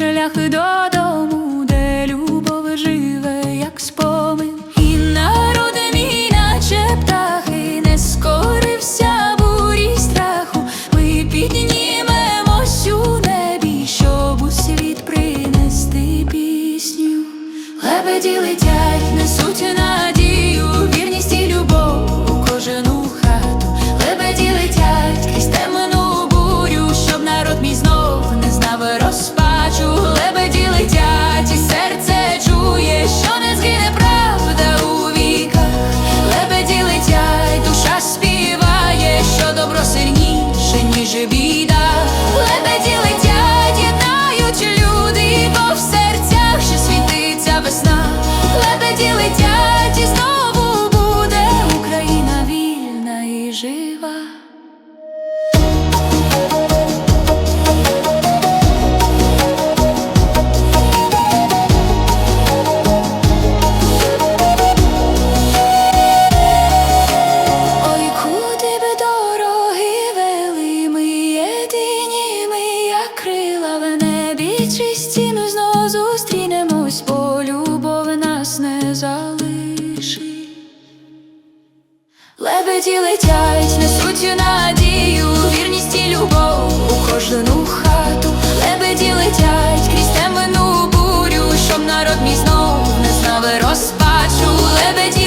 шляхи додому, де любов живе, як спомин. І народи мій, наче птахи, не скорився бурі страху. Ми піднімемось у небі, щоб у світ принести пісню. Лебеді летять j'ai bien зустрінемось, бо любов нас не залишить. Лебеді летять, несуть надію, вірність і любов у кожну хату. Лебеді летять крізь темну бурю, щоб народ мій знов не знали розпачу. Лебеді